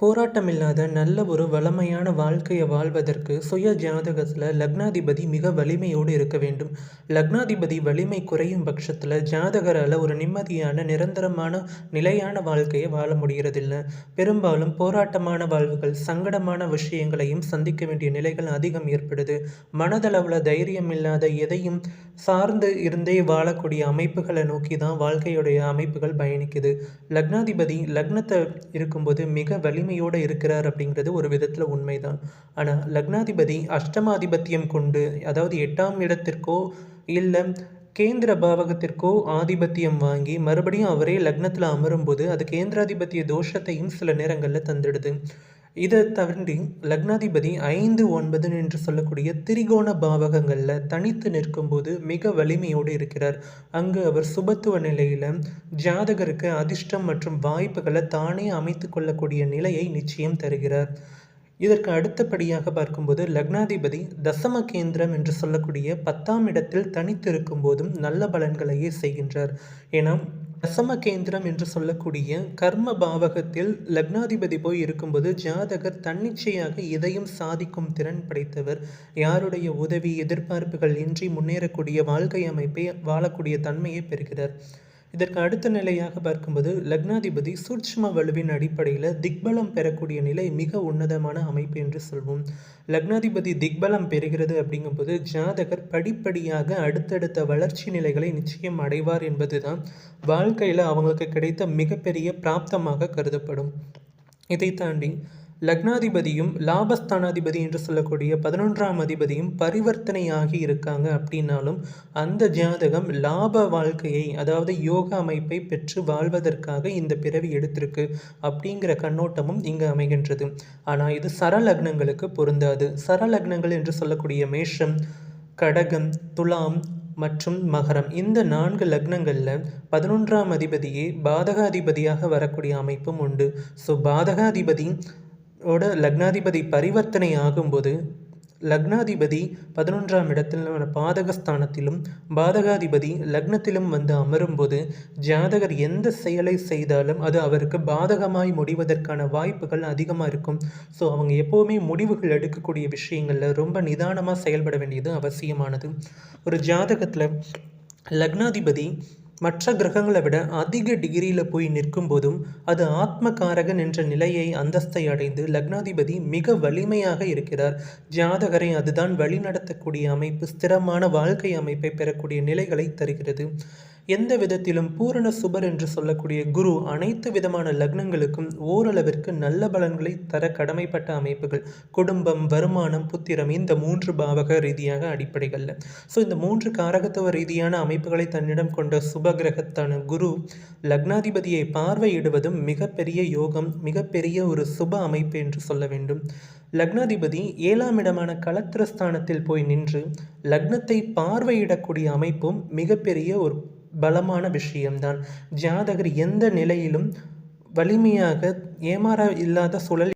போராட்டமில்லாத நல்ல ஒரு வளமையான வாழ்க்கையை வாழ்வதற்கு சுய ஜாதகத்தில் லக்னாதிபதி மிக வலிமையோடு இருக்க வேண்டும். லக்னாதிபதி வலிமை குறையும் பட்சத்தில் ஜாதகரால் ஒரு நிம்மதியான நிரந்தரமான நிலையான வாழ்க்கையை வாழ முடிகிறதில்ல பெரும்பாலும் போராட்டமான வாழ்வுகள் சங்கடமான விஷயங்களையும் சந்திக்க வேண்டிய நிலைகள் அதிகம் ஏற்படுது. மனதளவில் தைரியம் இல்லாத எதையும் சார்ந்து இருந்தே வாழக்கூடிய அமைப்புகளை நோக்கி தான் வாழ்க்கையுடைய அமைப்புகள் பயணிக்குது. லக்னாதிபதி லக்னத்தை இருக்கும்போது மிக வலி வலிமையோடு இருக்கிறார் அப்படிங்கிறது ஒரு விதத்தில் உண்மைதான். ஆனால் லக்னாதிபதி அஷ்டமாதிபத்தியம் கொண்டு அதாவது எட்டாம் இடத்திற்கோ இல்லை கேந்திர பாவகத்திற்கோ ஆதிபத்தியம் வாங்கி மறுபடியும் அவரே லக்னத்தில் அமரும்போது அது கேந்திராதிபத்திய தோஷத்தையும் சில நேரங்களில் தந்துடுது. இதை தவிர்த்து லக்னாதிபதி ஐந்து ஒன்பது என்று சொல்லக்கூடிய திரிகோண பாவகங்களில் தனித்து நிற்கும்போது மிக வலிமையோடு இருக்கிறார். அங்கு அவர் சுபத்துவ நிலையில் ஜாதகருக்கு அதிர்ஷ்டம் மற்றும் வாய்ப்புகளை தானே அமைத்து கொள்ளக்கூடிய நிலையை நிச்சயம் தருகிறார். இதற்கு அடுத்தபடியாக பார்க்கும்போது லக்னாதிபதி தசம கேந்திரம் என்று சொல்லக்கூடிய பத்தாம் இடத்தில் தனித்திருக்கும் போதும் நல்ல பலன்களையே செய்கின்றார். ஏன்னா தசம கேந்திரம் என்று சொல்லக்கூடிய கர்ம பாவகத்தில் லக்னாதிபதி போய் இருக்கும்போது ஜாதகர் தன்னிச்சையாக எதையும் சாதிக்கும் திறன் படைத்தவர். யாருடைய உதவி எதிர்பார்ப்புகள் இன்றி முன்னேறக்கூடிய வாழ்க்கை அமைப்பை வாழக்கூடிய தன்மையை பெறுகிறார். இதற்கு அடுத்த நிலையாக பார்க்கும்போது லக்னாதிபதி சூட்ச்ம வலுவின் அடிப்படையில் திக்பலம் பெறக்கூடிய நிலை மிக உன்னதமான அமைப்பு என்று சொல்வோம். லக்னாதிபதி திக்பலம் பெறுகிறது அப்படிங்கும்போது ஜாதகர் படிப்படியாக அடுத்தடுத்த வளர்ச்சி நிலைகளை நிச்சயம் அடைவார் என்பதுதான் வாழ்க்கையில் அவங்களுக்கு கிடைத்த மிகப்பெரிய பிராப்தமாக கருதப்படும். இதை தாண்டி லக்னாதிபதியும் லாபஸ்தானாதிபதி என்று சொல்லக்கூடிய பதினொன்றாம் அதிபதியும் பரிவர்த்தனையாகி இருக்காங்க அப்படின்னாலும் அந்த ஜாதகம் லாப வாழ்க்கையை அதாவது யோகா அமைப்பை பெற்று வாழ்வதற்காக இந்த பிறவி எடுத்திருக்கு அப்படிங்கிற கண்ணோட்டமும் இங்கு அமைகின்றது. ஆனால் இது சரலக்னங்களுக்கு பொருந்தாது. சரலக்னங்கள் என்று சொல்லக்கூடிய மேஷம் கடகம் துலாம் மற்றும் மகரம் இந்த நான்கு லக்னங்களில் பதினொன்றாம் அதிபதியே பாதகாதிபதியாக வரக்கூடிய அமைப்பும் உண்டு. ஸோ பாதகாதிபதி ஓட லக்னாதிபதி பரிவர்த்தனை ஆகும்போது லக்னாதிபதி பதினொன்றாம் இடத்தில் பாதகஸ்தானத்திலும் பாதகாதிபதி லக்னத்திலும் வந்து அமரும்போது ஜாதகர் எந்த செயலை செய்தாலும் அது அவருக்கு பாதகமாய் முடிவதற்கான வாய்ப்புகள் அதிகமாக இருக்கும். ஸோ அவங்க எப்போவுமே முடிவுகள் எடுக்கக்கூடிய விஷயங்களில் ரொம்ப நிதானமாக செயல்பட வேண்டியது அவசியமானது. ஒரு ஜாதகத்தில் லக்னாதிபதி மற்ற கிரகங்களை விட அதிக டிகிரியில் போய் நிற்கும் போதும் அது ஆத்மகாரகன் என்ற நிலையை அந்தஸ்தை அடைந்து லக்னாதிபதி மிக வலிமையாக இருக்கிறார். ஜாதகரை அதுதான் வழிநடத்தக்கூடிய அமைப்பு ஸ்திரமான வாழ்க்கை அமைப்பை பெறக்கூடிய நிலைகளை தருகிறது. எந்த விதத்திலும் பூரண சுபர் என்று சொல்லக்கூடிய குரு அனைத்து விதமான லக்னங்களுக்கும் ஓரளவிற்கு நல்ல பலன்களை தர கடமைப்பட்ட அமைப்புகள் குடும்பம் வருமானம் புத்திரம் இந்த மூன்று பாவக ரீதியாக அடிப்படைகளில். ஸோ இந்த மூன்று காரகத்துவ ரீதியான அமைப்புகளை தன்னிடம் கொண்ட சுப கிரகத்தான குரு லக்னாதிபதியை பார்வையிடுவதும் மிகப்பெரிய யோகம் மிகப்பெரிய ஒரு சுப அமைப்பு என்று சொல்ல வேண்டும். லக்னாதிபதி ஏழாம் இடமான கலத்திரஸ்தானத்தில் போய் நின்று லக்னத்தை பார்வையிடக்கூடிய அமைப்பும் மிகப்பெரிய ஒரு பலமான விஷயம்தான். ஜாதகர் எந்த நிலையிலும் வலிமையாக ஏமாற இல்லாத சுழல்